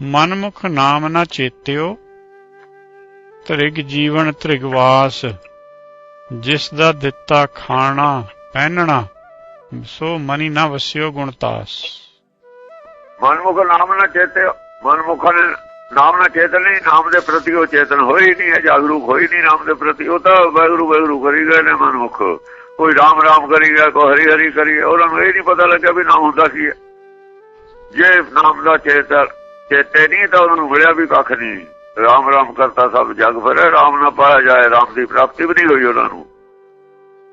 ਮਨਮੁਖ ਨਾਮ ਨਾ ਚੇਤਿਓ, ਤ੍ਰਿਗ ਜੀਵਨ ਤ੍ਰਿਗਵਾਸ ਜਿਸ ਦਾ ਦਿੱਤਾ ਖਾਣਾ ਪਹਿਨਣਾ, ਸੋ ਮਨੀ ਨਾ ਵਸਿਓ ਗੁਣਤਾਸ ਮਨਮੁਖ ਨਾਮ ਨਾ ਚੇਤੇ ਮਨਮੁਖ ਨਾਮ ਨਾ ਚੇਤਨ ਨਹੀਂ ਨਾਮ ਦੇ ਪ੍ਰਤੀ ਉਹ ਚੇਤਨ ਹੋਈ ਨਹੀਂ ਹੈ, ਜਾਗਰੂਕ ਹੋਈ ਨਹੀਂ ਨਾਮ ਦੇ ਪ੍ਰਤੀ, ਉਹ ਤਾਂ ਵੈਗਰੂ ਵੈਗਰੂ ਕਰੀ ਗਏ ਨੇ ਮਨਮੁਖ। ਕੋਈ ਰਾਮ ਰਾਮ ਕਰੀ ਗਿਆ, ਕੋਈ ਹਰੀ ਹਰੀ ਕਰੀ ਗਿਆ, ਉਹਨਾਂ ਨੂੰ ਇਹ ਨਹੀਂ ਪਤਾ ਲੱਗਿਆ ਵੀ ਨਾਮ ਹੁੰਦਾ ਕੀ ਹੈ। ਜੇ ਨਾਮ ਦਾ ਚੇਤਨ ਚੇਤੇ ਨਹੀਂ ਤਾਂ ਉਹਨਾਂ ਨੂੰ ਮਿਲਿਆ ਵੀ ਕੱਖ ਨਹੀਂ। ਰਾਮ ਰਾਮ ਕਰਤਾ ਸਭ ਜਗ ਫਿਰੇ ਰਾਮ ਨਾ ਪਾਇਆ ਜਾਏ, ਰਾਮ ਦੀ ਪ੍ਰਾਪਤੀ ਵੀ ਨਹੀਂ ਹੋਈ ਉਹਨਾਂ ਨੂੰ।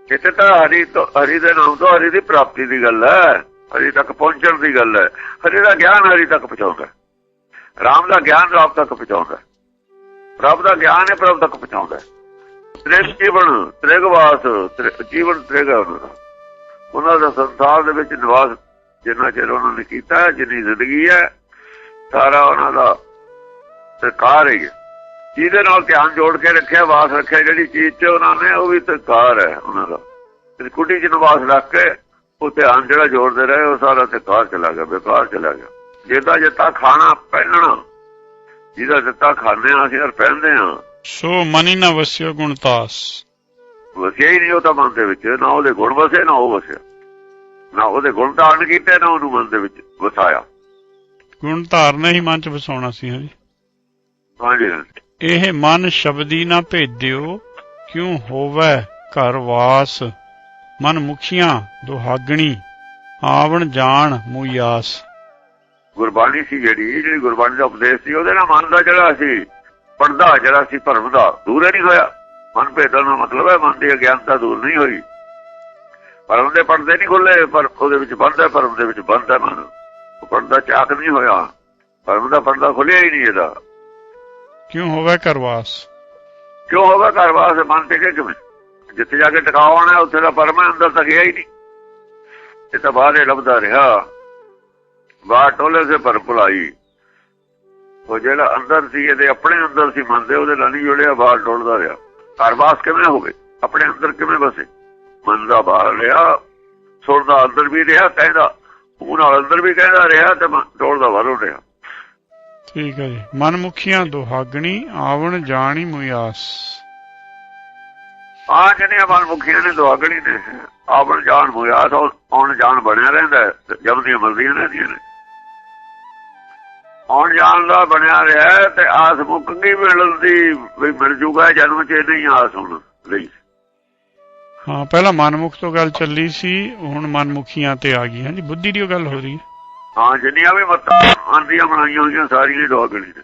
ਕਿਤੇ ਤਾਂ ਹਰੀ ਤੋਂ ਹਰੀ ਦੇ ਨਾਮ ਤੋਂ ਹਰੀ ਦੀ ਪ੍ਰਾਪਤੀ ਦੀ ਗੱਲ ਹੈ। ਹਰੀ ਤੱਕ ਪਹੁੰਚਣ ਦੀ ਗੱਲ ਹੈ। ਹਰੀ ਦਾ ਗਿਆਨ ਹਰੀ ਤੱਕ ਪਹੁੰਚਾਉਂਦਾ ਰਾਮ ਦਾ ਗਿਆਨ ਰਾਮ ਤੱਕ ਪਹੁੰਚਾਉਂਦਾ ਰੱਬ ਦਾ ਗਿਆਨ ਹੈ ਪ੍ਰਭ ਤੱਕ ਪਹੁੰਚਾਉਂਦਾ ਤ੍ਰਿਗ ਜੀਵਨ, ਤ੍ਰਿਗਵਾਸ ਜੀਵਨ ਤ੍ਰਿਗ ਹੈ ਉਹਨਾਂ ਦਾ। ਉਹਨਾਂ ਦਾ ਸੰਸਾਰ ਦੇ ਵਿੱਚ ਨਿਵਾਸ ਜਿੰਨਾ ਚਿਰ ਉਹਨਾਂ ਨੇ ਕੀਤਾ ਜਿੰਨੀ ਜ਼ਿੰਦਗੀ ਹੈ ਸਾਰਾ ਉਹਨਾਂ ਦਾ ਸਰਕਾਰ ਹੈ ਜਿਹਦੇ ਨਾਲ ਧਿਆਨ ਜੋੜ ਕੇ ਰੱਖਿਆ ਵਾਸ ਰੱਖਿਆ ਜਿਹੜੀ ਚੀਜ਼ 'ਚ ਉਹਨਾਂ ਨੇ ਉਹ ਵੀ ਸਰਕਾਰ ਹੈ ਉਹਨਾਂ ਦਾ। ਤੇ ਕੁੱਟੀ 'ਚ ਨਿਵਾਸ ਰੱਖ ਕੇ ਉਹ ਧਿਆਨ ਜਿਹੜਾ ਜੋੜਦੇ ਰਹੇ ਉਹ ਸਾਰਾ ਸਰਕਾਰ ਚਲਾ ਗਿਆ ਬੇਕਾਰ ਚਲਾ ਗਿਆ। ਜਿਹਦਾ ਜਿੱਤਾ ਖਾਣਾ ਪਹਿਨਣਾ ਜਿਹਦਾ ਜਿੱਤਾ ਖਾਂਦੇ ਆ ਅਸੀਂ ਔਰ ਪਹਿਨਦੇ ਆ ਸੋ ਮਨੀ ਨਾ ਵਸਿਓ ਗੁਣਤਾਸ ਵਸਿਆ ਹੀ ਨਹੀਂ ਉਹ ਤਾਂ ਮਨ ਦੇ ਵਿੱਚ ਨਾ ਉਹਦੇ ਗੁਣ ਵਸੇ ਨਾ ਉਹ ਵਸਿਆ। ਨਾ ਉਹਦੇ ਗੁਣ ਧਾਰਨ ਕੀਤੇ ਨਾ ਉਹਨੂੰ ਮਨ ਦੇ ਵਿੱਚ ਵਸਾਇਆ। ਗੁਣ ਧਾਰਨਾ ਹੀ ਮਨ ਚ ਵਸਾਉਣਾ ਸੀ ਹਾਂਜੀ ਹਾਂਜੀ। ਇਹ ਮਨ ਸ਼ਬਦੀ ਨਾ ਭੇਦਿਓ ਕਿਉ ਹੋਵੇ ਘਰ ਵਾਸ? ਮਨ ਮੁਖੀਆਂ ਦੁਹਾਗਣੀ ਆਵਣ ਜਾਣ ਮੁਯਾਸ ਗੁਰਬਾਣੀ ਸੀ ਜਿਹੜੀ ਜਿਹੜੀ ਗੁਰਬਾਣੀ ਦਾ ਉਪਦੇਸ਼ ਸੀ ਉਹਦੇ ਨਾਲ ਮਨ ਦਾ ਜਿਹੜਾ ਸੀ ਪਰਦਾ ਜਿਹੜਾ ਸੀ ਭਰਮ ਦਾ ਦੂਰ ਨਹੀਂ ਹੋਇਆ। ਮਨ ਭੇਦਣ ਦਾ ਮਤਲਬ ਹੈ ਮਨ ਦੀ ਅਗਿਆਨਤਾ ਦੂਰ ਨਹੀਂ ਹੋਈ। ਭਰਮ ਦੇ ਪਰਦੇ ਨਹੀਂ ਖੁੱਲੇ ਪਰ ਉਹਦੇ ਵਿੱਚ ਬੰਦ ਹੈ ਭਰਮ ਦੇ ਵਿੱਚ ਬੰਦ ਹੈ ਮਨ। ਪਰਦਾ ਚਾਕ ਨਹੀਂ ਹੋਇਆ। ਭਰਮ ਦਾ ਪਰਦਾ ਖੁੱਲਿਆ ਹੀ ਨਹੀਂ ਇਹਦਾ। ਕਿਉ ਹੋਵੇ ਘਰ ਵਾਸ? ਕਿਉਂ ਹੋਗਾ ਘਰ ਵਾਸਤੇ ਮਨ ਟਿਕੇ ਕਿਵੇਂ? ਜਿੱਥੇ ਜਾ ਕੇ ਟਿਕਾਉਣਾ ਉੱਥੇ ਦਾ ਪਰਮ ਅੰਦਰ ਤਾਂ ਗਿਆ ਹੀ ਨਹੀਂ। ਇਹ ਤਾਂ ਬਾਹਰ ਲੱਭਦਾ ਰਿਹਾ। ਬਾਹਰ ਟੋਲੇ ਸੇ ਪਰ ਭੁਲਾਈ। ਉਹ ਜਿਹੜਾ ਅੰਦਰ ਸੀ ਇਹਦੇ ਆਪਣੇ ਅੰਦਰ ਸੀ ਮਨ ਦੇ ਉਹਦੇ ਨਾਲ ਨਹੀਂ ਜੁੜਿਆ ਬਾਹਰ ਟੋਲਦਾ ਰਿਹਾ। ਘਰ ਵਾਸ ਕਿਵੇਂ ਹੋਵੇ? ਆਪਣੇ ਅੰਦਰ ਕਿਵੇਂ ਬਸੇ ਮਨ ਦਾ ਬਾਹਰ ਰਿਹਾ ਸੁਣਦਾ ਅੰਦਰ ਵੀ ਰਿਹਾ ਕਹਿੰਦਾ ਉਹ ਨਾਲ ਅੰਦਰ ਵੀ ਕਹਿੰਦਾ ਰਿਹਾ ਤੇ ਟੋਲਦਾ ਬਾਹਰੋਂ ਰਿਹਾ। ਠੀਕ ਹੈ ਜੀ। ਮਨ ਮੁਖੀਆਂ ਦੁਹਾਗਣੀ ਆਵਣ ਜਾਣੀ ਮੁਯਾਸ ਆ ਜਿਹੜੀਆਂ ਮਨ ਮੁਖੀਆਂ ਨੇ ਦੁਆਗਣੀ ਨੇ ਆਵਣ ਜਾਣ ਤਾਂ ਆਉਣ ਜਾਣ ਬਣਿਆ ਰਹਿੰਦਾ ਹੈ, ਜਪਦੀਆਂ ਮਰਦੀਆਂ ਰਹਿੰਦੀਆਂ ਨੇ। ਆਉਣ ਜਾਣ ਦਾ ਬਣਿਆ ਰਿਹਾ ਤੇ ਆਸ ਮੁੱਕ ਗਈ ਮਿਲਣ ਦੀ ਵੀ ਮਿਲ ਜੂਗਾ ਜਨਮ ਚ ਇਹ ਨਹੀਂ ਆਸ ਹੁਣ ਲਈ। ਹਾਂ, ਪਹਿਲਾਂ ਮਨਮੁਖ ਤੋਂ ਗੱਲ ਚੱਲੀ ਸੀ, ਹੁਣ ਮਨਮੁਖੀਆਂ ਤੇ ਆ ਗਈ। ਹਾਂਜੀ, ਬੁੱਧੀ ਦੀ ਗੱਲ ਹੋ ਰਹੀ ਹੈ। ਹਾਂ, ਜਿੰਨੀਆਂ ਵੀ ਮਤਾਂ ਆਂਦੀਆਂ ਬਣਾਈਆਂ ਹੋਈਆਂ, ਸਾਰੀਆਂ ਹੀ ਨੇ।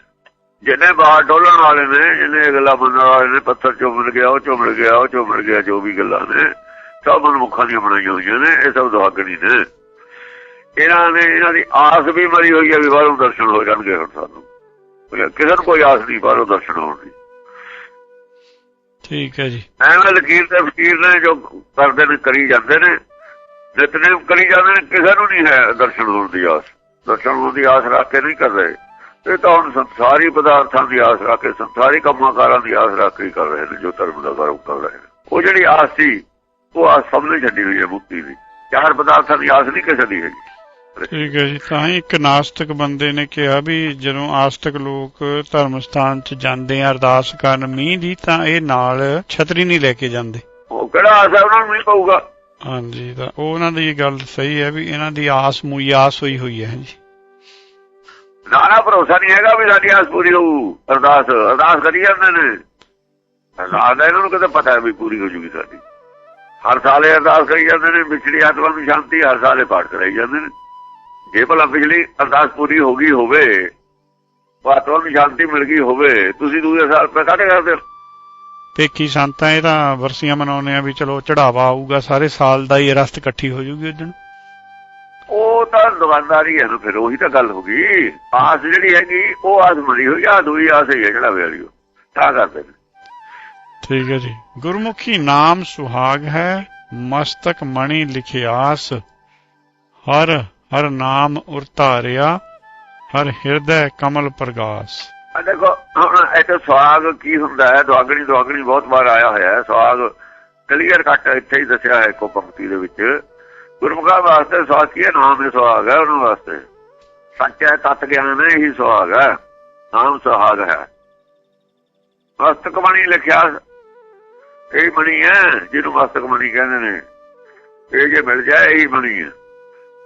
ਜਿਹਨੇ ਬਾਹਰ ਡੋਲਣ ਵਾਲੇ ਨੇ ਜਿਹਨੇ ਅਗਲਾ ਮੰਨਣ ਵਾਲੇ ਨੇ, ਪੱਥਰ ਚੋਂ ਗਿਆ, ਉਹ ਚੋਂ ਗਿਆ, ਉਹ ਚੋਂ ਗਿਆ, ਜੋ ਵੀ ਗੱਲਾਂ ਨੇ, ਸਭ ਮਨਮੁਖਾਂ ਦੀਆਂ ਬਣਾਈਆਂ ਹੋਈਆਂ ਨੇ, ਇਹ ਸਭ ਦੁਆਗਣੀ ਨੇ। ਇਹਨਾਂ ਨੇ, ਇਹਨਾਂ ਦੀ ਆਸ ਵੀ ਮਰੀ ਹੋਈ ਹੈ ਵੀ ਬਾਹਰੋਂ ਦਰਸ਼ਨ ਹੋ ਜਾਣਗੇ ਹੁਣ ਸਾਨੂੰ। ਕਿਸੇ ਨੂੰ ਕੋਈ ਆਸ ਨਹੀਂ, ਬਾਹਰੋਂ ਦਰਸ਼ਨ ਹੋਣ ਦੀ। ਠੀਕ ਹੈ ਜੀ। ਐਵੇਂ ਲਕੀਰ ਤੇ ਫਕੀਰ ਨੇ ਜੋ ਕਰਦੇ ਨੇ, ਕਰੀ ਜਾਂਦੇ ਨੇ। ਨਿਤਨੇਮ ਕਰੀ ਜਾਂਦੇ ਨੇ, ਕਿਸੇ ਨੂੰ ਨਹੀਂ ਹੈ ਦਰਸ਼ਨ ਹੋਣ ਦੀ ਆਸ। ਦਰਸ਼ਨ ਹੋਣ ਦੀ ਆਸ ਰੱਖ ਕੇ ਨਹੀਂ ਕਰ ਰਹੇ। ਇਹ ਤਾਂ ਹੁਣ ਸੰਸਾਰੀ ਪਦਾਰਥਾਂ ਦੀ ਆਸ ਰੱਖ ਕੇ, ਸੰਸਾਰੀ ਕੰਮਾਂ ਕਾਰਾਂ ਦੀ ਆਸ ਰੱਖ ਕੇ ਕਰ ਰਹੇ ਨੇ, ਜੋ ਧਰਮ ਦਾ ਕਰਮ ਕਰ ਰਹੇ ਨੇ। ਉਹ ਜਿਹੜੀ ਆਸ ਸੀ, ਉਹ ਆਸ ਸਭ ਨੇ ਛੱਡੀ ਹੋਈ ਹੈ ਮੁਕਤੀ ਦੀ। ਚਾਰ ਪਦਾਰਥਾਂ ਦੀ ਆਸ ਨਹੀਂ ਕਿਸੇ ਦੀ ਹੈਗੀ। ਠੀਕ ਹੈ ਜੀ। ਤਾਂ ਹੀ ਇੱਕ ਨਾਸਤਿਕ ਬੰਦੇ ਨੇ ਕਿਹਾ ਵੀ ਜਦੋਂ ਆਸਤਿਕ ਲੋਕ ਧਰਮ ਸਥਾਨ 'ਚ ਜਾਂਦੇ ਆ ਅਰਦਾਸ ਕਰਨ ਮੀਂਹ ਦੀ ਤਾਂ ਇਹ ਨਾਲ ਛਤਰੀ ਨਹੀਂ ਲੈ ਕੇ ਜਾਂਦੇ। ਉਹ ਕਿਹੜਾ ਆਸ ਹੈ ਉਹਨਾਂ ਨੂੰ ਨਹੀਂ ਪਊਗਾ। ਹਾਂਜੀ ਤਾਂ ਉਹ ਉਹਨਾਂ ਦੀ ਗੱਲ ਸਹੀ ਹੈ ਵੀ ਇਹਨਾਂ ਦੀ ਆਸ ਮੁਯਾਸ ਹੋਈ ਹੋਈ ਹੈ ਜੀ ਨਾ ਨਾ ਭਰੋਸਾ ਨਹੀਂ ਹੈਗਾ ਵੀ ਸਾਡੀ ਆਸ ਪੂਰੀ ਹੋਊ ਅਰਦਾਸ। ਅਰਦਾਸ ਕਰੀ ਜਾਂਦੇ ਨੇ। ਅਰਦਾਸ ਦਾ ਇਹਨਾਂ ਨੂੰ ਕਿਤੇ ਪਤਾ ਹੈ ਵੀ ਪੂਰੀ ਹੋ ਜੂਗੀ ਸਾਡੀ। ਹਰ ਸਾਲ ਇਹ ਅਰਦਾਸ ਕਰੀ ਜਾਂਦੇ ਨੇ ਵਿਛੜੀ ਆਤਮਾ ਨੂੰ ਸ਼ਾਂਤੀ ਹਰ ਸਾਲ ਇਹ ਪਾਠ ਕਰਾਈ ਜਾਂਦੇ ਨੇ। ਜੇ ਭਲਾ ਪਿਛਲੀ ਅਰਦਾਸ ਪੂਰੀ ਹੋ ਗਈ ਹੋਵੇ ਆਤਮਾ ਨੂੰ ਸ਼ਾਂਤੀ ਮਿਲ ਗਈ ਹੋਵੇ ਤੁਸੀਂ ਦੂਜੇ ਸਾਲ ਪੇ ਕਾਹਦੇ ਕਰਦੇ ਹੋ? ਪੇਕੀ ਸੰਤਾਂ ਇਹ ਤਾਂ ਵਰਸੀਆਂ ਮਨਾਉਂਦੇ ਆ ਵੀ ਚਲੋ ਚੜਾਵਾ ਆਊਗਾ ਸਾਰੇ ਸਾਲ ਦਾ ਹੀ ਰਸਤ ਇਕੱਠੀ ਹੋ ਜੂਗੀ ਉਦੋਂ ਉਹ ਤਾਂ ਦੁਕਾਨਦਾਰੀ ਹੈ ਨਾ ਫਿਰ ਉਹੀ ਤਾਂ ਗੱਲ ਹੋ ਗਈ। ਆਸ ਜਿਹੜੀ ਹੈਗੀ ਉਹ ਆਸ ਮਰੀ ਹੋਈ ਆ ਦੂਈ ਆਸ ਹੀ ਜਿਹੜਾ ਵੇਲੀ ਉਹ। ਤਾਂ ਕਰਦੇ ਨੇ। ਠੀਕ ਹੈ ਜੀ। ਗੁਰਮੁਖੀ ਨਾਮ ਸੁਹਾਗ ਹੈ ਮਸਤਕ ਮਣੀ ਲਿਖਿਆਸ ਹਰ ਹਰ ਨਾਮ ਉਰਤਾਰਿਆ ਹਰ ਹਿਰਦੈ ਕਮਲ ਪ੍ਰਗਾਸ। ਆ ਦੇਖੋ, ਹੁਣ ਇੱਥੇ ਸਵਾਗ ਕੀ ਹੁੰਦਾ ਹੈ? ਦੁਆਗਣੀ ਦੁਆਗਣੀ ਬਹੁਤ ਵਾਰ ਆਇਆ ਹੋਇਆ ਹੈ। ਸਵਾਗ ਕਲੀਅਰ ਕੱਟ ਇੱਥੇ ਹੀ ਦੱਸਿਆ ਹੈ ਕੋ ਪੰਕਤੀ ਦੇ ਵਿੱਚ। ਗੁਰਮੁਖਾਂ ਵਾਸਤੇ ਸਵਾਗ ਕੀ ਹੈ? ਨਾਮ ਹੀ ਸਵਾਗ ਹੈ ਉਹਨਾਂ ਵਾਸਤੇ। ਸੱਚ ਹੈ, ਤਤ ਗਿਆਨ ਹੈ, ਇਹੀ ਸੁਹਾਗ ਹੈ। ਨਾਮ ਸੁਹਾਗ ਹੈ। ਮਸਤਕ ਬਣੀ ਲਿਖਿਆ, ਇਹ ਬਣੀ ਹੈ, ਜਿਹਨੂੰ ਮਸਤਕ ਬਣੀ ਕਹਿੰਦੇ ਨੇ। ਇਹ ਜੇ ਮਿਲ ਜਾਏ, ਇਹੀ ਬਣੀ ਹੈ।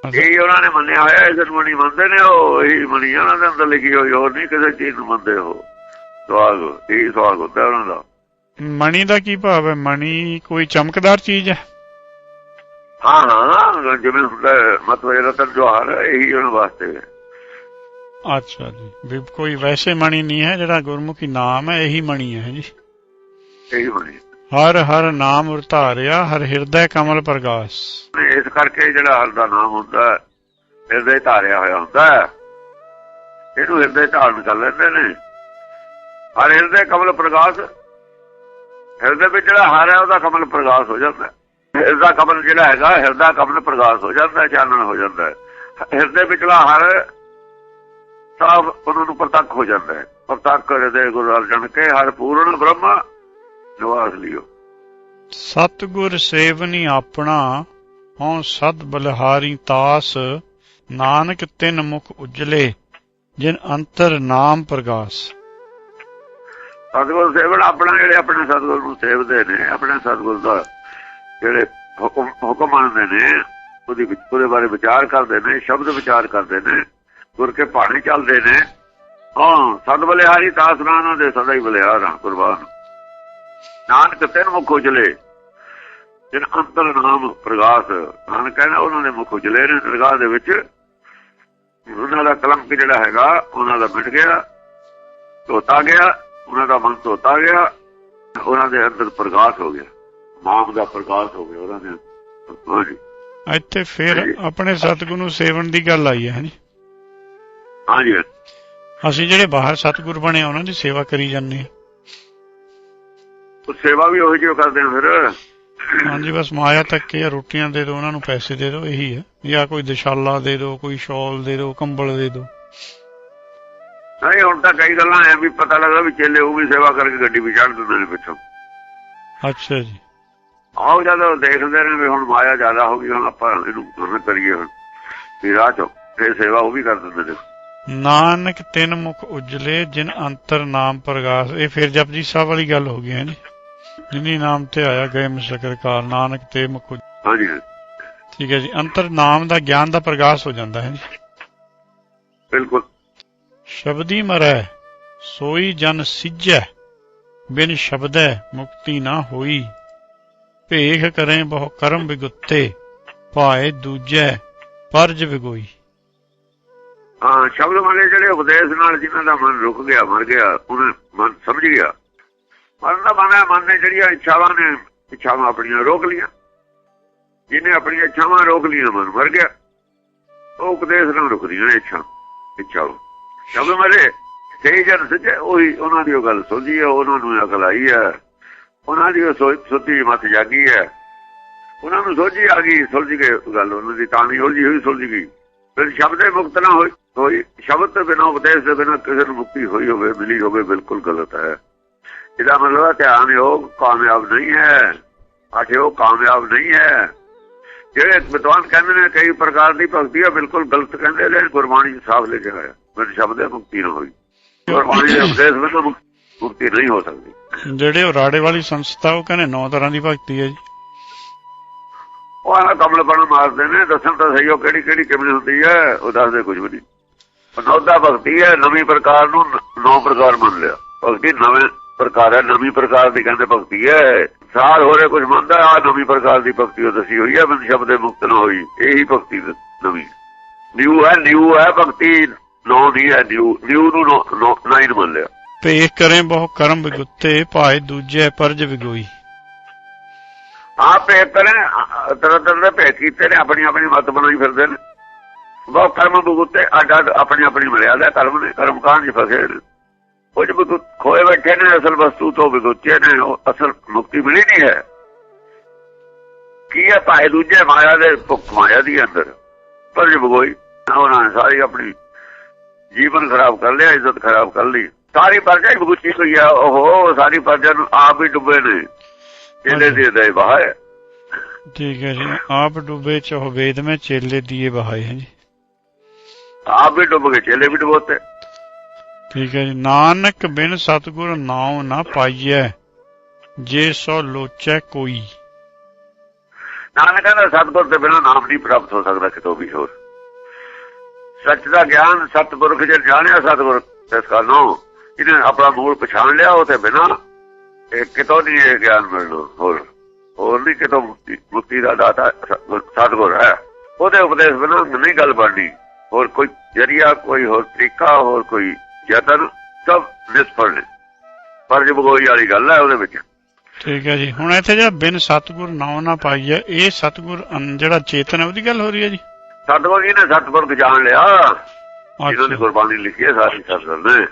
ਇਹ ਉਹਨਾਂ ਨੇ ਮੰਨਿਆ ਹੋਇਆ ਇਸ ਮਣੀ ਮੰਨਦੇ ਨੇ ਉਹ ਇਹੀ ਮਣੀ ਉਹਨਾਂ ਦੇ ਅੰਦਰ ਲਿਖੀ ਹੋਈ ਹੋਰ ਨਹੀਂ ਕਿਸੇ ਚੀਜ਼ ਨੂੰ ਮੰਨਦੇ ਉਹ। ਸੁਹਾਗ ਇਹ ਸੁਹਾਗ ਹੁੰਦਾ ਉਹਨਾਂ ਦਾ। ਮਣੀ ਦਾ ਕੀ ਭਾਵ ਹੈ? ਮਣੀ ਕੋਈ ਚਮਕਦਾਰ ਚੀਜ਼ ਹੈ? ਹਾਂ ਹਾਂ ਜਿਵੇਂ ਹੁੰਦਾ ਮਤਲਬ ਰਤਨ ਜਵਾਹਰ ਹੈ, ਇਹੀ ਉਹਨਾਂ ਵਾਸਤੇ ਹੈ। ਅੱਛਾ ਜੀ। ਵੀ ਕੋਈ ਵੈਸੇ ਮਣੀ ਨਹੀਂ ਹੈ ਜਿਹੜਾ ਗੁਰਮੁਖੀ ਨਾਮ ਹੈ ਇਹੀ ਮਣੀ ਹੈ ਜੀ। ਇਹੀ ਬਣੀ ਹਰ ਹਰ ਨਾਮ ਉਰਤਾਰਿਆ ਹਰ ਹਿਰਦੈ ਕਮਲ ਪ੍ਰਗਾਸ। ਇਸ ਕਰਕੇ ਜਿਹੜਾ ਹਰ ਦਾ ਨਾਮ ਹੁੰਦਾ ਹਿਰਦੇ ਧਾਰਿਆ ਹੋਇਆ ਹੁੰਦਾ ਇਹਨੂੰ ਹਿਰਦੇ ਧਾਰਨ ਕਰ ਲੈਂਦੇ ਨੇ। ਹਰ ਹਿਰਦੇ ਕਮਲ ਪ੍ਰਗਾਸ, ਹਿਰਦੇ ਵਿੱਚ ਜਿਹੜਾ ਹਰ ਹੈ ਉਹਦਾ ਕਮਲ ਪ੍ਰਗਾਸ ਹੋ ਜਾਂਦਾ ਹਿਰਦਾ ਕਮਲ ਜਿਹੜਾ ਹੈਗਾ, ਹਿਰਦਾ ਕਮਲ ਪ੍ਰਗਾਸ ਹੋ ਜਾਂਦਾ ਚਾਨਣ ਹੋ ਜਾਂਦਾ ਹੈ। ਹਿਰਦੇ ਵਿੱਚਲਾ ਹਰ ਸਭ ਉਹਨਾਂ ਨੂੰ ਪ੍ਰਤੱਖ ਹੋ ਜਾਂਦਾ ਹੈ। ਪ੍ਰਤੱਖ ਹਿਰਦੇ ਗੁਰੂ ਅਰਜਨ ਕੇ, ਹਰ ਪੂਰਨ ਬ੍ਰਹਮਾ ਨਿਵਾਸ ਲਿਓ। ਸਤਗੁਰ ਸੇਵਨੀ ਆਪਣਾ ਹਉ ਸਦ ਬਲਹਾਰੀ ਤਾਸ ਨਾਨਕ ਤਿਨ ਮੁਖ ਉਜਲੇ ਜਿਨ ਅੰਤਰ ਨਾਮ ਪ੍ਰਗਾਸ। ਸਤਿਗੁਰ ਸੇਵਨ ਆਪਣਾ ਜਿਹੜੇ ਆਪਣੇ ਸਤਿਗੁਰ ਨੂੰ ਸੇਵਦੇ ਨੇ ਆਪਣੇ ਸਤਿਗੁਰ ਦਾ ਜਿਹੜੇ ਹੁਕਮ ਹੁਕਮ ਮੰਨਦੇ ਨੇ ਉਹਦੀ ਵਿਚ- ਉਹਦੇ ਬਾਰੇ ਵਿਚਾਰ ਕਰਦੇ ਨੇ ਸ਼ਬਦ ਵਿਚਾਰ ਕਰਦੇ ਨੇ ਗੁਰ ਕੇ ਪਾਣੀ ਚੱਲਦੇ ਨੇ। ਹਾਂ ਸਦ ਬਲਿਹਾਰੀ ਦਾਸ ਨਾਨਾ ਦੇ ਸਦਾ ਹੀ ਬਲਿਹਾਰ ਕੁਰਬਾਨ ਨਾਨਕ ਤਿੰਨ ਮੁਖ ਉਜਲੇ ਜਿਨ ਅੰਤਰ ਨਾਮ ਪ੍ਰਗਾਸ ਨਾਨਕ ਕਹਿੰਦਾ ਉਹਨਾਂ ਦੇ ਮੁਖ ਉਜਲੇ ਨੇ ਦਰਗਾਹ ਦੇ ਵਿੱਚ। ਉਹਨਾਂ ਦਾ ਕਲੰਕ ਜਿਹੜਾ ਹੈਗਾ ਉਹਨਾਂ ਦਾ ਮਿਟ ਗਿਆ ਧੋਤਾ ਗਿਆ ਉਹਨਾਂ ਦਾ ਮਨ ਧੋਤਾ ਗਿਆ ਉਹਨਾਂ ਦੇ ਅੰਦਰ ਪ੍ਰਕਾਸ਼ ਹੋ ਗਿਆ। ਨਾਮ ਦਾ ਪ੍ਰਕਾਸ਼ ਹੋ ਗਿਆ ਉਹਨਾਂ ਦੇ। ਹਾਂਜੀ। ਇੱਥੇ ਫਿਰ ਆਪਣੇ ਸਤਿਗੁਰ ਨੂੰ ਸੇਵਨ ਦੀ ਗੱਲ ਆਈ ਹੈ ਜੀ ਹਾਂਜੀ। ਅਸੀਂ ਜਿਹੜੇ ਬਾਹਰ ਸਤਿਗੁਰ ਬਣੇ ਆ, ਉਹਨਾਂ ਦੀ ਸੇਵਾ ਕਰੀ ਜਾਂਦੇ ਹਾਂ ਉਹ ਸੇਵਾ ਵੀ ਉਹੀ ਜਿਹੀ ਕਰਦੇ ਆ ਫਿਰ। ਹਾਂਜੀ ਬਸ ਮਾਇਆ ਤੱਕ ਇਹ ਰੋਟੀਆਂ ਦੇ ਦਿਓ ਉਹਨਾਂ ਨੂੰ ਪੈਸੇ ਦੇ ਦਿਓ ਇਹੀ ਹੈ ਜਾਂ ਕੋਈ ਦਿਸ਼ਾਲਾ ਦੇ ਦਿਓ ਕੋਈ ਸ਼ਾਲ ਦੇ ਦਿਓ ਕੰਬਲ ਦੇ ਦਿਓ। ਨਹੀਂ ਹੁਣ ਤਾਂ ਕਈ ਗੱਲਾਂ ਐ ਵੀ ਪਤਾ ਲੱਗਦਾ ਵੀ ਚੇਲੇ ਉਹ ਵੀ ਸੇਵਾ ਕਰਕੇ ਗੱਡੀ ਵੀ ਦਿੰਦੇ ਨੇ ਪਿੱਛੋਂ। ਅੱਛਾ ਜੀ। ਆਓ ਜਦੋਂ ਦੇਖਦੇ ਨੇ ਵੀ ਹੁਣ ਮਾਇਆ ਜ਼ਿਆਦਾ ਹੋ ਗਈ ਹੁਣ ਆਪਾਂ ਇਹਨੂੰ ਹੁਣ ਕਰੀਏ ਹੁਣ। ਵੀ ਰਾਹ ਚੋਂ ਸੇਵਾ ਉਹ ਵੀ ਕਰ ਦਿੰਦੇ ਨੇ। ਨਾਨਕ ਤਿੰਨ ਮੁਖ ਉਜਲੇ ਜਿਨ ਅੰਤਰ ਨਾਮ ਪ੍ਰਗਾਸ। ਇਹ ਫਿਰ ਜਪਜੀ ਸਾਹਿਬ ਵਾਲੀ ਗੱਲ ਹੋ ਗਈ ਹੈ ਜੀ। ਜਿਨੀ ਨਾਮ ਤੇ ਆਇਆ ਗਏ ਮਸ਼ਕਰ ਕਾਰ ਨਾਨਕ ਤੇ ਮੁਖ ਹਾਂਜੀ। ਠੀਕ ਹੈ ਜੀ ਅੰਤਰ ਨਾਮ ਦਾ ਗਿਆਨ ਦਾ ਪ੍ਰਗਾਸ ਹੋ ਜਾਂਦਾ ਹੈ ਜੀ। ਬਿਲਕੁਲ। ਸ਼ਬਦੀ ਮਰੈ ਸੋਈ ਜਨ ਸਿਜੈ ਬਿਨ ਸ਼ਬਦੈ ਮੁਕਤੀ ਨਾ ਹੋਈ। ਭੇਖ ਕਰੇ ਬਹੁ ਕਰਮ ਬਿਗੁੱਤੇ ਭਾਏ ਦੂਜੈ ਪਰਜ ਵਿਗੋਈ। ਹਾਂ ਸ਼ਬਦ ਵਾਲੇ ਜਿਹੜੇ ਉਪਦੇਸ਼ ਨਾਲ ਜਿਨ੍ਹਾਂ ਦਾ ਮਨ ਰੁਕ ਗਿਆ ਮਰ ਗਿਆ ਉਹਨੇ ਮਨ ਸਮਝ ਗਿਆ ਮਨ ਦਾ ਮਨ ਹੈ ਮਨ ਨੇ ਜਿਹੜੀਆਂ ਇੱਛਾਵਾਂ ਨੇ, ਇੱਛਾਵਾਂ ਆਪਣੀਆਂ ਰੋਕ ਲੀਆਂ ਜਿਹਨੇ ਆਪਣੀਆਂ ਇੱਛਾਵਾਂ ਰੋਕ ਲੀਆਂ ਮਨ ਮਰ ਗਿਆ। ਉਹ ਉਪਦੇਸ਼ ਨਾਲ ਰੁਕਦੀਆਂ ਨੇ ਇੱਛਾ, ਇੱਛਾਵਾਂ। ਸ਼ਬਦ ਮਰੇ ਸਹੀ ਜਨ ਸੱਚੇ, ਉਹੀ ਉਹਨਾਂ ਦੀ ਉਹ ਗੱਲ ਸੋਝੀ ਹੈ, ਉਹਨਾਂ ਨੂੰ ਅਕਲ ਆਈ ਹੈ। ਉਹਨਾਂ ਦੀ ਉਹ ਸੋਚ ਸੁੱਤੀ ਮਤ ਜਾਗੀ ਹੈ। ਉਹਨਾਂ ਨੂੰ ਸੋਝੀ ਆ ਗਈ, ਸੁਲਝ ਗਏ ਗੱਲ ਉਹਨਾਂ ਦੀ, ਤਾਂ ਨਹੀਂ ਉਲਝੀ ਹੋਈ, ਸੁਲਝ ਗਈ। ਫਿਰ ਸ਼ਬਦ ਸ਼ਬਦੇ ਮੁਕਤ ਨਾ ਹੋਈ ਹੋਈ। ਸ਼ਬਦ ਤੋਂ ਬਿਨਾਂ, ਉਪਦੇਸ਼ ਦੇ ਬਿਨਾਂ ਕਿਸੇ ਨੂੰ ਮੁਕਤੀ ਹੋਈ ਹੋਵੇ, ਮਿਲੀ ਹੋਵੇ, ਬਿਲਕੁਲ ਗਲਤ ਹੈ। ਇਹਦਾ ਮਤਲਬ ਹੈ ਧਿਆਨ ਯੋਗ ਕਾਮਯਾਬ ਨਹੀਂ ਹੈ। ਅਠਿਓ ਕਾਮਯਾਬ ਨਹੀਂ ਹੈ। ਜਿਹੜੇ ਵਿਦਵਾਨ ਕਹਿੰਦੇ ਨੇ ਕਈ ਪ੍ਰਕਾਰ ਦੀ ਭਗਤੀ ਹੈ ਬਿਲਕੁਲ ਗਲਤ ਕਹਿੰਦੇ ਨੇ ਗੁਰਬਾਣੀ ਚ ਸਾਫ਼ ਲਿਖਿਆ ਹੋਇਆ। ਮੇਰੇ ਸ਼ਬਦੇ ਮੁਕਤੀ ਨਾ ਹੋਈ। ਗੁਰਬਾਣੀ ਦੇ ਉਪਦੇਸ਼ ਮੁਕ- ਮੁਕਤੀ ਨਹੀਂ ਹੋ ਸਕਦੀ। ਜਿਹੜੇ ਉਹ ਰਾੜੇ ਵਾਲੀ ਸੰਸਥਾ ਉਹ ਕਹਿੰਦੇ ਨੌ ਤਰ੍ਹਾਂ ਦੀ ਭਗਤੀ ਹੈ ਜੀ। ਉਹ ਆਹ ਕਮਲਪਣ ਮਾਰਦੇ ਨੇ ਦੱਸਣ ਤਾਂ ਸਹੀ ਉਹ ਕਿਹੜੀ ਕਿਹੜੀ ਕਿਵੇਂ ਹੁੰਦੀ ਹੈ ਉਹ ਦੱਸਦੇ ਕੁਝ ਵੀ ਨਹੀਂ। ਨੌਦਾ ਭਗਤੀ ਹੈ ਨਵੀਂ ਪ੍ਰਕਾਰ ਨ- ਨੌ ਪ੍ਰਕਾਰ ਮੰਨ ਲਿਆ। ਭਗਤੀ ਨਵੇਂ ਪ੍ਰਕਾਰ ਹੈ ਨਵੀਂ ਪ੍ਰਕਾਰ ਦੀ ਕਹਿੰਦੇ ਭਗਤੀ ਹੈ। ਸਾਰ ਹੋਰੇ ਕੁਝ ਮੰਨਦਾ ਆ ਨਵੀਂ ਪ੍ਰਕਾਰ ਦੀ ਭਗਤੀ ਉਹ ਦੱਸੀ ਹੋਈ ਹੈ ਬਿਨ ਸ਼ਬਦੇ ਮੁਕਤ ਨਾ ਹੋਈ। ਇਹੀ ਭਗਤੀ ਦ- ਨਵੀਂ। ਨਿਊ ਹੈ ਨਿਊ ਹੈ ਭਗਤੀ। ਨੌ ਨਹੀਂ ਹੈ ਨਿਊ। ਨਿਊ ਨੂੰ ਨੌ- ਨੌ- ਨਹੀਂ ਮੰਨ ਲਿਆ। ਭੇਖ ਕਰੇ ਬਹੁ ਕਰਮ ਬਿਗੁੱਤੇ ਭਾਏ ਦੂਜੈ ਪਰਜ ਵਿਗੋਈ। ਆਪ ਕਰੇ ਤਰ੍ਹਾਂ ਤਰ੍ਹਾਂ ਦੇ ਭੇਦ ਕੀਤੇ ਨੇ ਆਪਣੀ ਆਪਣੀ ਮਤ ਬਣਾਈ ਫਿਰਦੇ ਨੇ। ਬਹੁਤ ਕਰਮ ਬੁਗਤੇ ਅੱਡ ਅੱਡ ਆਪਣੀ ਆਪਣੀ ਮਰਿਆਦਾ ਕਰਮ ਨੇ ਕਰਮ ਕਾਂਡ 'ਚ ਫਸੇ ਨੇ? ਉਹ ਜੋ ਖੋਏ ਬੈਠੇ ਨੇ ਅਸਲ ਵਸਤੂ ਤੋਂ ਬਿਗੁੱਤੇ ਨੇ ਉਹ ਅਸਲ ਮੁਕਤੀ ਮਿਲੀ ਨਹੀਂ ਹੈ। ਕੀ ਹੈ ਭਾਏ ਦੂਜੇ ਮਾਇਆ ਦੇ ਭੁੱਖ ਮਾਇਆ ਦੀ ਅੰਦਰ? ਪਰ ਜੋ ਬਗੋਈ ਉਹਨਾਂ ਨੇ ਸਾਰੀ ਆਪਣੀ ਜੀਵਨ ਖਰਾਬ ਕਰ ਲਿਆ ਇੱਜ਼ਤ ਖਰਾਬ ਕਰ ਲਈ। ਸਾਰੀ ਪਰਜਾ ਹੀ ਬਗੁੱਤੀ ਹੋਈ ਆ ਉਹ ਸਾਰੀ ਪਰਜਾ ਨੂੰ ਆਪ ਹੀ ਡੁੱਬੇ ਨੇ। ਇਹਦੇ ਦੇ ਦੇ ਬਾਹਰ ਠੀਕ ਹੈ ਜੀ ਆਪ ਡੁੱਬੇ ਚਹੁ ਵੇਦ ਮੈਂ ਚੇਲੇ ਦੀਏ ਬਹਾਏ ਹੈ ਜੀ। ਆਪ ਵੀ ਡੁੱਬ ਗਏ ਚੇਲੇ ਵੀ ਡੁੱਬੋਤੇ ਠੀਕ ਹੈ ਜੀ। ਨਾਨਕ ਬਿਨ ਸਤਗੁਰ ਨਾਉ ਨਾ ਪਾਈਐ, ਜੇ ਸੋ ਲੋਚੈ ਕੋਈ। ਨਾਨਕ ਕਹਿੰਦਾ ਸਤਿਗੁਰ ਦੇ ਬਿਨਾਂ ਨਾਮ ਨਹੀਂ ਪ੍ਰਾਪਤ ਹੋ ਸਕਦਾ ਕਿਤੋਂ ਵੀ ਹੋਰ। ਸੱਚ ਦਾ ਗਿਆਨ ਸਤਿਗੁਰ ਜੇ ਜਾਣਿਆ ਸਤਿਗੁਰ ਇਸ ਕਾਲੋਂ ਇਹਨੇ ਆਪਣਾ ਮੂਲ ਪਛਾਣ ਲਿਆ ਉਹ ਤੇ ਬਿਨਾਂ ਇਹ ਕਿਤੋਂ ਨਹੀਂ ਇਹ ਗਿਆਨ ਮਿਲਣਾ ਹੋਰ। ਹੋਰ ਨਹੀਂ ਕਿਤੋਂ ਮੁਕਤੀ ਦਾ ਦਾਤਾ ਸਤਿਗੁਰ- ਹੈ। ਉਹਦੇ ਉਪਦੇਸ਼ ਬਿਨਾਂ ਨਹੀਂ ਗੱਲ ਬਣਨੀ ਹੋਰ ਕੋਈ ਜਰੀਆ, ਕੋਈ ਹੋਰ ਤਰੀਕਾ, ਹੋਰ ਕੋਈ ਯਤਨ ਸਭ ਨਿਸਫਲ ਨੇ ਪਰ ਜੇ ਬਗੋਈ ਵਾਲੀ ਗੱਲ ਹੈ ਉਹਦੇ ਵਿੱਚ। ਠੀਕ ਹੈ ਜੀ। ਹੁਣ ਇੱਥੇ ਜਿਹੜਾ ਬਿਨ ਸਤਗੁਰ ਨਾਉ ਨਾ ਪਾਈਐ ਇਹ ਸਤਗੁਰ ਜਿਹੜਾ ਚੇਤਨ ਉਹਦੀ ਗੱਲ ਹੋ ਰਹੀ ਹੈ ਜੀ? ਸਤਿਗੁਰ ਜੀ ਨੇ ਸਤਿਗੁਰ ਜਾਣ ਲਿਆ। ਜਿਹਨਾਂ ਦੀ ਗੁਰਬਾਣੀ ਲਿਖੀ ਹੈ ਸਾਰੀ ਸਤਿਗੁਰ ਨੇ।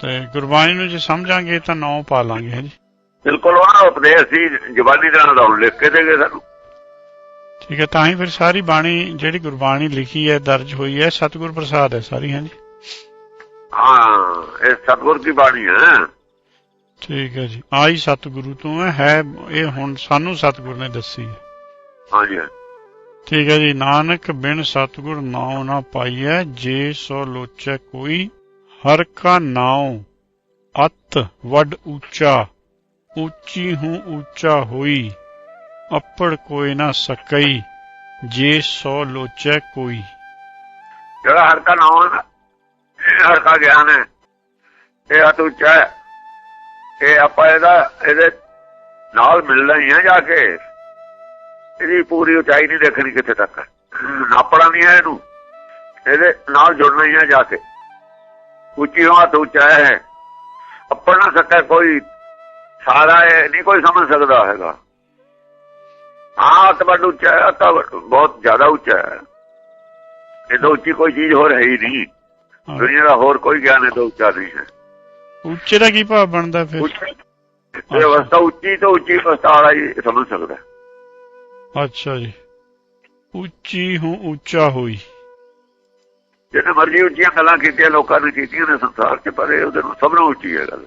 ਤੇ ਗੁਰਬਾਣੀ ਨੂੰ ਜੇ ਸਮਝਾਂਗੇ ਤਾਂ ਨਾਉ ਪਾ ਲਾਂਗੇ ਹੈ ਜੀ। ਬਿਲਕੁਲ ਉਹਨਾਂ ਦਾ ਉਪਦੇਸ਼ ਸੀ ਜ਼ਬਾਨੀ ਦਾ ਨਾਮ ਲਿਖ ਕੇ ਦੇ ਗਏ ਸਾਨੂੰ। ਠੀਕ ਹੈ ਤਾਂ ਹੀ ਫਿਰ ਸਾਰੀ ਬਾਣੀ ਜਿਹੜੀ ਗੁਰਬਾਣੀ ਲਿਖੀ ਹੈ ਦਰਜ ਹੋਈ ਹੈ ਸਤਗੁਰ ਪ੍ਰਸਾਦ ਹੈ ਸਾਰੀ ਹੈ ਜੀ। ਹਾਂ ਇਹ ਸਤਿਗੁਰ ਦੀ ਬਾਣੀ ਹੈ। ਠੀਕ ਹੈ ਜੀ। ਆਈ ਸਤਿਗੁਰੂ ਤੋਂ ਹੈ ਹੈ ਇਹ ਹੁਣ ਸਾਨੂੰ ਸਤਿਗੁਰ ਨੇ ਦੱਸੀ ਹੈ। ਹਾਂਜੀ ਠੀਕ ਹੈ ਜੀ। ਨਾਨਕ ਬਿਨ ਸਤਿਗੁਰ ਨਾਉ ਨਾ ਪਾਈਐ ਜੇ ਸੋ ਲੋਚੈ ਕੋਈ ਹਰ ਕਾ ਨਾਉ ਅਤ ਵੱਡ ਉੱਚਾ ਉੱਚੀ ਹੂੰ ਉੱਚਾ ਹੋਈ ਅੱਪੜ ਕੋਈ ਨਾ ਸਕਈ ਜੇ ਸੋ ਲੋਚੈ ਕੋਈ। ਜਿਹੜਾ ਹਰ ਕਾ ਨਾਮ ਹੈ ਨਾ, ਇਹ ਹਰ ਕਾ ਗਿਆਨ ਹੈ ਇਹ ਹਤ ਉੱਚਾ ਹੈ। ਇਹ ਆਪਾਂ ਇਹਦਾ, ਇਹਦੇ ਨਾਲ ਮਿਲਣਾ ਹੀ ਹੈ ਜਾ ਕੇ। ਇਹਦੀ ਪੂਰੀ ਉਚਾਈ ਨਹੀਂ ਦੇਖਣੀ ਕਿੱਥੇ ਤੱਕ। ਹੈ। ਨਾਪਣਾ ਨਹੀਂ ਹੈ ਇਹਨੂੰ। ਇਹਦੇ ਨਾਲ ਜੁੜਨਾ ਹੀ ਹੈ ਜਾ ਕੇ। ਉੱਚੀ ਹੱਥ ਉੱਚਾ ਹੈ। ਅੱਪੜ ਨਾ ਸਕਦਾ ਕੋਈ ਸਾਰਾ ਇਹ ਨਹੀਂ ਕੋਈ ਸਮਝ ਸਕਦਾ ਹੈਗਾ। ਹਾਂ ਤਾਂ ਵੱਡ ਉੱਚਾ ਹੈ ਤਾਂ ਬਹੁਤ ਜ਼ਿਆਦਾ ਉੱਚਾ ਹੈ। ਇਹ ਤੋਂ ਉੱਚੀ ਕੋਈ ਚੀਜ਼ ਹੋਰ ਹੈ ਹੀ ਨਹੀਂ। ਦੁਨੀਆ ਦਾ ਹੋਰ ਕੋਈ ਗਿਆਨ ਇਹ ਤੋਂ ਉੱਚਾ ਨਹੀਂ ਹੈ। ਉੱਚੇ ਦਾ ਕੀ ਭਾਵ ਬਣਦਾ ਫਿਰ? ਇਹ ਅਵਸਥਾ ਉੱਚੀ ਤੋਂ ਉੱਚੀ ਅਵਸਥਾ ਵਾਲਾ ਹੀ ਸਮਝ ਸਕਦਾ। ਅੱਛਾ ਜੀ। ਉੱਚੀ ਹੂੰ ਉੱਚਾ ਹੋਈ। ਜਿਹਨੇ ਮਰਜ਼ੀ ਉੱਚੀਆਂ ਗੱਲਾਂ ਕੀਤੀਆਂ ਲੋਕਾਂ ਨੇ ਕੀਤੀਆਂ ਨੇ ਸੰਸਾਰ 'ਚ ਪਰ ਇਹ ਉਹਦੇ ਨੂੰ ਸਭ ਨੂੰ ਉੱਚੀ ਹੈ ਗੱਲ।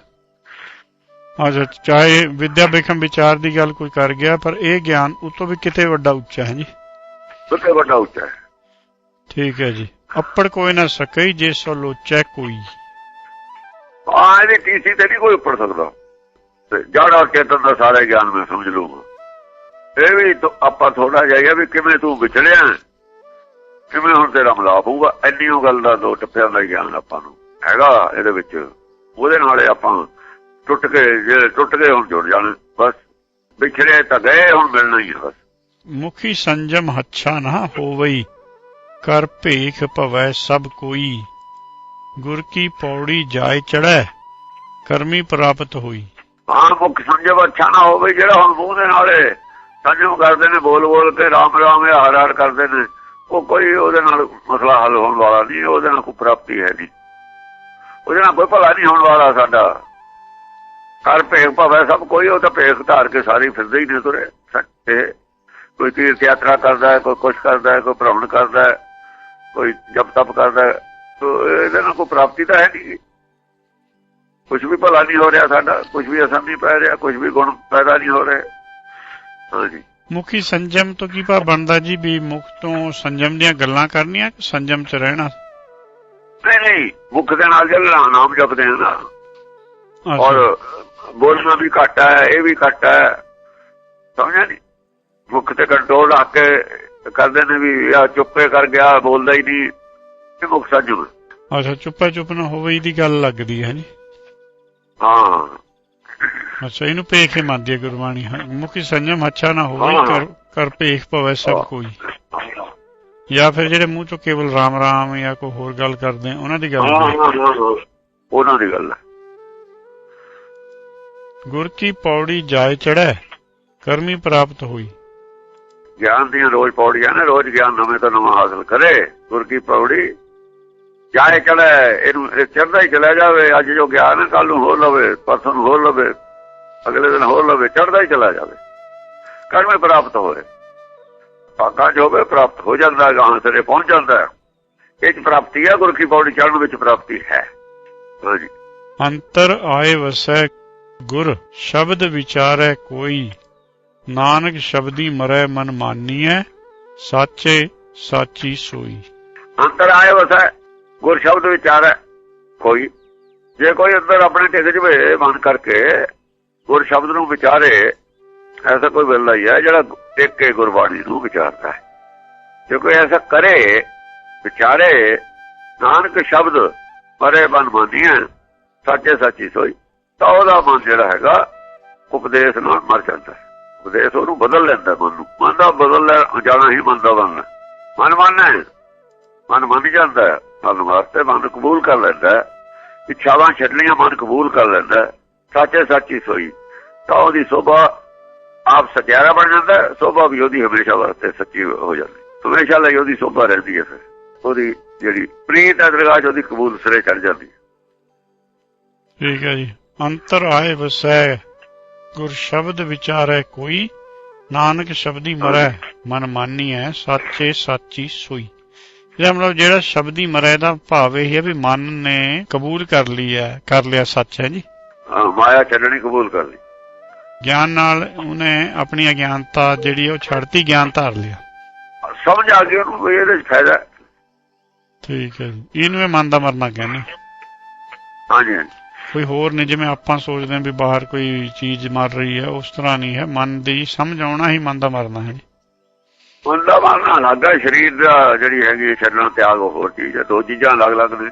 ਅੱਛਾ ਚਾਹੇ ਵਿਦਿਆ ਬੇਖਮ ਵਿਚਾਰ ਦੀ ਗੱਲ ਕੋਈ ਕਰ ਗਿਆ ਪਰ ਇਹ ਗਿਆਨ ਉਤੋਂ ਵੀ ਕਿਤੇ ਵੱਡਾ ਉੱਚਾ ਹੈ ਜੀ। ਸਭ ਤੋਂ ਵੱਡਾ ਉੱਚਾ ਹੈ। ਠੀਕ ਹੈ ਜੀ। ਅੱਪੜ ਕੋਈ ਨਾ ਸਕਈ ਜੇ ਸੋ ਲੋਚੈ ਕੋਈ ਆ ਇਹਦੀ ਟੀਸੀ ਤੇ ਨਹੀਂ ਕੋਈ ਉੱਪਰ ਸਕਦਾ। ਜੜ ਚੇਤਨ ਦਾ ਸਾਰਾ ਗਿਆਨ ਮੈਂ ਸਮਝ ਲੂੰਗਾ ਇਹ ਵੀ ਆਪਾਂ ਥੋੜਾ ਜਿਹਾ ਵੀ ਕਿਵੇਂ ਤੂੰ ਵਿਚੜਿਆ ਕਿਵੇਂ ਹੁਣ ਤੇਰਾ ਮਲਾਪ ਹੋਊਗਾ? ਇੰਨੀ ਉਹ ਗੱਲ ਦਾ ਦੋ ਟੱਪਿਆਂ ਦਾ ਗਿਆਨ ਆਪਾਂ ਨੂੰ ਹੈਗਾ ਇਹਦੇ ਵਿੱਚ। ਉਹਦੇ ਨਾਲ ਆਪਾਂ ਟੁੱਟ ਕੇ ਜੇ ਟੁੱਟ ਗਏ ਹੁਣ ਜੁੜ ਜਾਣ। ਬਸ ਵਿਛੜੇ ਤਾਂ ਗਏ ਹੁਣ ਮਿਲਣਾ ਹੀ ਹੈ ਬਸ। ਮੁਖੀ ਸੰਜਮ ਹੱਛਾ ਨਾ ਹੋਵਈ। ਕਰ ਭੇਖ ਭਵੈ ਸਭ ਕੋਈ। ਗੁਰ ਕੀ ਪੌੜੀ ਜਾਏ ਚੜੈ ਕਰਮੀ ਪ੍ਰਾਪਤ ਹੋਈ। ਹਾਂ ਮੁੱਖ ਸੰਜਮ ਅੱਛਾ ਨਾ ਹੋਵੇ, ਜਿਹੜਾ ਹੁਣ ਮੂੰਹ ਦੇ ਨਾਲੇ ਸੰਜਮ ਕਰਦੇ ਨੇ ਬੋਲ ਬੋਲ ਕੇ ਰਾਮ ਰਾਮ ਹਰ ਹਰ ਕਰਦੇ ਨੇ, ਉਹ ਕੋਈ ਉਹਦੇ ਨਾਲ ਮਸਲਾ ਹੱਲ ਹੋਣ ਵਾਲਾ ਨਹੀਂ, ਉਹਦੇ ਨਾਲ ਕੋਈ ਪ੍ਰਾਪਤੀ ਹੈ ਨਹੀਂ। ਉਹਦੇ ਨਾਲ ਕੋਈ ਭਲਾ ਨਹੀਂ ਹੋਣ ਵਾਲਾ ਸਾਡਾ। ਕਰ ਭੇਖ ਭਾਵੇਂ ਸਭ ਕੋਈ, ਉਹ ਤਾਂ ਭੇਖ ਧਾਰ ਕੇ ਸਾਰੇ ਫਿਰਦੇ ਹੀ ਨੇ ਤੁਰੇ। ਸੱਚੇ। ਕੋਈ ਤੀਰਥ ਯਾਤਰਾ ਕਰਦਾ ਹੈ, ਕੋਈ ਕੁਛ ਕਰਦਾ ਹੈ, ਕੋਈ ਭ੍ਰਮਣ ਕਰਦਾ ਹੈ। ਕੋਈ ਜਪ ਤਪ ਕਰਦਾ ਇਹਦੇ ਨਾਲ ਕੋਈ ਪ੍ਰਾਪਤੀ ਤਾਂ ਹੈ ਨਹੀਂ। ਕੁਝ ਵੀ ਭਲਾ ਨਹੀਂ ਹੋ ਰਿਹਾ ਸਾਡਾ ਕੁਝ ਵੀ ਅਸਰ ਨਹੀਂ ਪੈ ਰਿਹਾ ਕੁਝ ਵੀ ਗੁਣ ਪੈਦਾ ਨਹੀਂ ਹੋ ਰਹੇ। ਹਾਂਜੀ ਮੁਖੀ ਸੰਜਮ ਤੋਂ ਕੀ ਭਾਵ ਬਣਦਾ ਜੀ ਵੀ ਮੁਖ ਤੋਂ ਸੰਜਮ ਦੀਆਂ ਗੱਲਾਂ ਕਰਨੀਆਂ ਕਿ ਸੰਜਮ 'ਚ ਰਹਿਣਾ? ਨਹੀਂ ਨਹੀਂ ਮੁੱਖ ਦੇ ਨਾਲ ਜਿਹੜਾ ਨਾਮ ਜਪਦੇ ਆ ਨਾ ਔਰ ਬੋਲਣਾ ਵੀ ਘੱਟ ਹੈ ਇਹ ਵੀ ਘੱਟ ਹੈ। ਸਮਝਿਆ ਨਹੀਂ ਮੁੱਖ ਤੇ ਕੰਟਰੋਲ ਰੱਖ ਕੇ ਕਰਦੇ ਨੇ ਵੀ ਆ ਚੁੱਪੇ ਕਰ ਗਿਆ ਬੋਲਦਾ ਹੀ ਨਹੀਂ ਇਹ ਮੁੱਖ ਸੰਜਮ ਹੈ। ਅੱਛਾ ਚੁੱਪਾ ਚੁੱਪ ਨਾ ਹੋਵੇ ਇਹਦੀ ਗੱਲ ਲੱਗਦੀ ਹੈ ਜੀ ਹਾਂ ਅੱਛਾ ਇਹਨੂੰ ਭੇਖ ਹੀ ਮੰਨਦੀ ਹੈ ਗੁਰਬਾਣੀ ਹਾਂ, ਮੁਖੀ ਸੰਜਮ ਅੱਛਾ ਨਾ ਹੋਵੇ। ਕਰ ਕਰ ਭੇਖ ਭਵੈ ਸਭ। ਕੋਈ ਜਾਂ ਫਿਰ ਜਿਹੜੇ ਮੂੰਹ ਤੋਂ ਕੇਵਲ ਰਾਮ ਰਾਮ ਜਾਂ ਕੋਈ ਹੋਰ ਗੱਲ ਕਰਦੇ ਆ ਉਹਨਾਂ ਦੀ ਗੱਲ। ਉਹਨਾਂ ਦੀ ਗੱਲ ਗੁਰ ਕੀ ਪੌੜੀ ਜਾਏ ਚੜੈ ਕਰਮੀ ਪ੍ਰਾਪਤ ਹੋਈ ਗਿਆਨ ਦੀਆਂ ਰੋਜ਼ ਪੌੜੀਆਂ ਨੇ, ਰੋਜ਼ ਗਿਆਨ ਨਵੇਂ ਤੋਂ ਨਵਾਂ ਹਾਸਲ ਕਰੇ। ਗੁਰ ਕੀ ਪੌੜੀ ਜਾਏ ਚੜੇ ਇਹਨੂੰ ਚੜਦਾ ਹੀ ਚਲਾ ਜਾਵੇ, ਅੱਜ ਜੋ ਗਿਆਨ ਹੈ ਕੱਲ ਨੂੰ ਹੋਰ ਲਵੇ, ਪਰਸੋਂ ਨੂੰ ਹੋਰ ਲਵੇ, ਅਗਲੇ ਦਿਨ ਹੋਰ ਲਵੇ ਚੜਦਾ ਹੀ ਚਲਾ ਜਾਵੇ। ਕਰਮੇ ਪ੍ਰਾਪਤ ਹੋਵੇ ਪਾਕਾਂ ਜੋ ਹੋਵੇ, ਪ੍ਰਾਪਤ ਹੋ ਜਾਂਦਾ ਹੈ ਗਾਂ ਸਿਰੇ ਪਹੁੰਚ ਜਾਂਦਾ। ਇਹ ਚ ਪ੍ਰਾਪਤੀ ਹੈ ਗੁਰ ਕੀ ਪੌੜੀ ਚੜਨ ਵਿੱਚ ਪ੍ਰਾਪਤੀ ਹੈ। ਹਾਂਜੀ। ਅੰਤਰ ਆਏ ਵਸੈ ਗੁਰ, ਸ਼ਬਦ ਵਿਚਾਰੈ ਕੋਈ ਨਾਨਕ ਸ਼ਬਦੀ ਮਰੈ ਮਨ ਮਾਨੀਐ, ਸਾਚੇ ਸਾਚੀ ਸੋਈ। ਅੰਦਰ ਆਏ ਵਸੈ ਗੁਰ ਸ਼ਬਦ ਵਿਚਾਰੈ, ਕੋਈ। ਜੇ ਕੋਈ ਅੰਦਰ ਆਪਣੇ ਟਿਕ ਜਵੇ ਮਨ ਕਰਕੇ ਗੁਰ ਸ਼ਬਦ ਨੂੰ ਵਿਚਾਰੇ, ਐਸਾ ਕੋਈ ਵੇਲਾ ਹੀ ਹੈ ਜਿਹੜਾ ਟਿਕ ਕੇ ਗੁਰਬਾਣੀ ਨੂੰ ਵਿਚਾਰਦਾ ਹੈ। ਜੇ ਕੋਈ ਐਸਾ ਕਰੇ, ਵਿਚਾਰੇ, ਨਾਨਕ ਸ਼ਬਦ ਪਰੇ ਬਨ ਮੰਨੀਆਂ ਸੱਚੇ ਸੱਚੀ ਸੋਈ, ਤਾਂ ਉਹਦਾ ਮਨ ਜਿਹੜਾ ਹੈਗਾ ਉਪਦੇਸ਼ ਨਾਲ ਮਰ ਜਾਂਦਾ ਹੈ। ਉਪਦੇਸ਼ ਉਹਨੂੰ ਬਦਲ ਲੈਂਦਾ ਮਨ ਨੂੰ। ਮਨ ਦਾ ਬਦਲ ਜਾਣਾ ਹੀ ਮਨ ਦਾ ਬਣਨਾ ਮਨ ਮੰਨਣਾ ਮਨ ਮੰਨ ਜਾਂਦਾ ਮਨ ਵਾਸਤੇ ਮਨ ਕਬੂਲ ਕਰ ਲੈਂਦਾ ਇੱਛਾਵਾਂ, ਛੱਡਣੀਆਂ ਮਨ ਕਬੂਲ ਕਰ ਲੈਂਦਾ ਸੱਚੇ ਸੱਚੀ ਸੋਈ। ਤਾਂ ਉਹਦੀ ਸੋਭਾ ਆਪ ਸਚਿਆਰਾ ਬਣ ਜਾਂਦਾ ਸੋਭਾ ਵੀ ਉਹਦੀ ਹਮੇਸ਼ਾ ਵਾਸਤੇ ਸੱਚੀ ਹੋ ਜਾਂਦੀ ਹਮੇਸ਼ਾ ਲਈ ਉਹਦੀ ਸੋਭਾ ਰਹਿੰਦੀ ਹੈ ਫਿਰ। ਉਹਦੀ ਜਿਹੜੀ ਪ੍ਰੀਤ ਹੈ, ਦਰਗਾਹ ਉਹਦੀ ਕਬੂਲ ਸਿਰੇ ਚੜ ਜਾਂਦੀ ਠੀਕ ਹੈ ਜੀ। ਅੰਤਰ ਆਏ ਵਸੈ ਗੁਰ ਸ਼ਬਦ ਵਿਚਾਰੈ ਕੋਈ ਨਾਨਕ ਸ਼ਬਦੀ ਮਰੈ ਮਨ ਮਾਨੀਐ ਸਾਚੇ ਸਾਚੀ ਸੋਈ। ਇਹਦਾ ਮਤਲਬ ਜਿਹੜਾ ਸ਼ਬਦੀ ਮਰੈ ਦਾ ਭਾਵ ਇਹ ਹੈ ਵੀ ਮਨ ਨੇ ਕਬੂਲ ਕਰ ਲਈ ਹੈ ਕਰ ਲਿਆ ਸੱਚ ਹੈ ਜੀ। ਹਾਂ, ਮਾਇਆ ਛੱਡਣੀ ਕਬੂਲ ਕਰ ਲਈ। ਗਿਆਨ ਨਾਲ ਉਹਨੇ ਆਪਣੀ ਅਗਿਆਨਤਾ ਜਿਹੜੀ ਹੈ ਉਹ ਛੱਡਤੀ ਗਿਆਨ ਧਾਰ ਲਿਆ। ਸਮਝ ਆ ਗਈ ਉਹਨੂੰ ਇਹਦੇ 'ਚ ਫਾਇਦਾ। ਹੈ। ਠੀਕ ਹੈ ਜੀ। ਇਹਨੂੰ ਇਹ ਮਨ ਦਾ ਮਰਨਾ ਕਹਿੰਦੇ ਹਾਂਜੀ ਹਾਂਜੀ। ਕੋਈ ਹੋਰ ਨਹੀਂ ਜਿਵੇਂ ਆਪਾਂ ਸੋਚਦੇ ਹਾਂ ਵੀ ਬਾਹਰ ਕੋਈ ਚੀਜ਼ ਮਰ ਰਹੀ ਹੈ, ਉਸ ਤਰ੍ਹਾਂ ਨਹੀਂ ਹੈ। ਮਨ ਦੀ ਸਮਝ ਆਉਣਾ ਹੀ ਮਨ ਦਾ ਮਰਨਾ ਹੈ ਮਨ ਦਾ ਮਰਨਾ ਅਲੱਗ ਹੈ ਸਰੀਰ ਦਾ ਜਿਹੜੀ ਹੈਗੀ ਛੱਡਣਾ ਤਿਆਗ ਹੋਰ ਚੀਜ਼ ਹੈ। ਦੋ ਚੀਜ਼ਾਂ ਅਲੱਗ-ਅਲੱਗ ਨੇ।